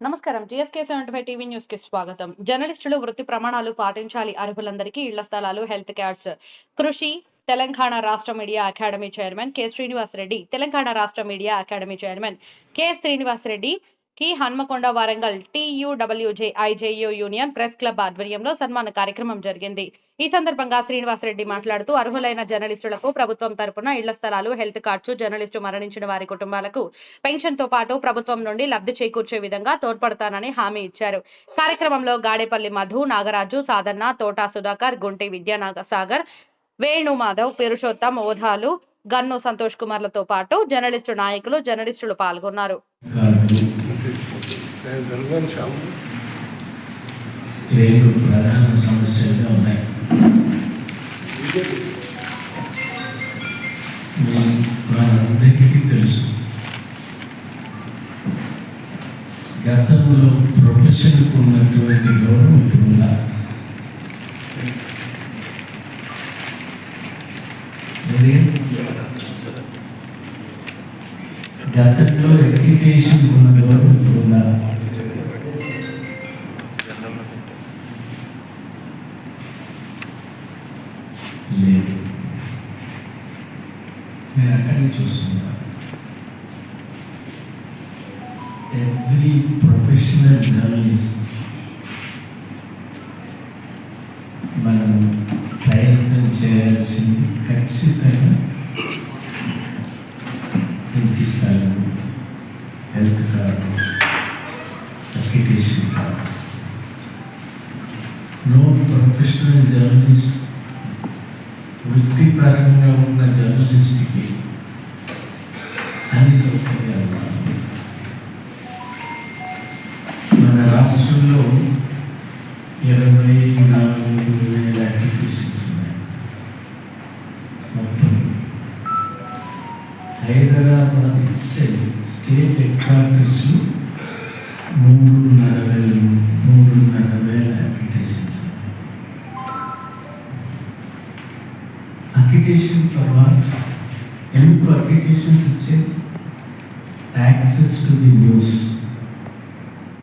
నమస్కారం. GSK seventy five TV న్యూస్కి స్వాగతం. జర్నలిస్టులు వృత్తి ప్రమాణాలు పాటించాలి అర్హులందరికీ ఇళ్ళ స్థలాలు హెల్త్ కార్డ్స్ కృషి తెలంగాణ రాష్ట్ర media academy chairman K Srinivas Reddy Telangana రాష్ట్ర media academy chairman K Srinivas Reddy కి Hanamkonda Warangal TUWJ IJU union press club ఆధ్వర్యంలో సన్మాన కార్యక్రమం జరిగింది. ఈ సందర్భంగా శ్రీనివాస్ రెడ్డి మాట్లాడుతూ అర్హులైన జర్నలిస్టులకు ప్రభుత్వం తరపున ఇళ్ళ స్థలాలు హెల్త్ కార్డ్స్ జర్నలిస్టు మరణించిన వారి కుటుంబాలకు పెన్షన్తో పాటు ప్రభుత్వం నుండి లబ్ధి చేకూర్చే విధంగా తోడ్పడతానని హామీ ఇచ్చారు. కార్యక్రమంలో గాడేపల్లి మధు నాగరాజు సాధన్న తోటా సుధాకర్ గుంటి విద్యానాగ సాగర్ వేణు మాధవ్ పురుషోత్తం ఓధాలు గన్ను సంతోష్ కుమార్లతో పాటు జర్నలిస్టు నాయకులు జర్నలిస్టులు పాల్గొన్నారు. శ్యామ్. రెండు ప్రధాన సమస్యలుగా ఉన్నాయి. మనందరికీ తెలుసు. గతంలో ప్రొఫెషన్కు ఉన్నటువంటి గౌరవం ఇప్పుడు ఉందా? గతంలో ఎడ్యుకేషన్ ఉన్న గౌరవం ఇప్పుడు ఉందా? లేదు నేను అక్కడిని చూస్తున్నా ఎవ్రీ ప్రొఫెషనల్ జర్నలిస్ట్ మనం ప్రయత్నం చేయాల్సింది ఖచ్చితంగా ఇంటి స్థలం health card application card no professional journalist వృత్తిపరంగా ఉన్న జర్నలిస్ట్కి అన్ని సౌకర్యాలు మన రాష్ట్రంలో ఇరవై నాలుగు వేల అప్లికేషన్స్ ఉన్నాయి. మొత్తం హైదరాబాద్ ఇట్సెల్ స్టేట్ హెడ్ క్వార్టర్స్లో మూడు అప్లికేషన్ ఫర్ వాట్ ఎందుకు అప్లికేషన్స్ ఇచ్చే యాక్సెస్ టు ది న్యూస్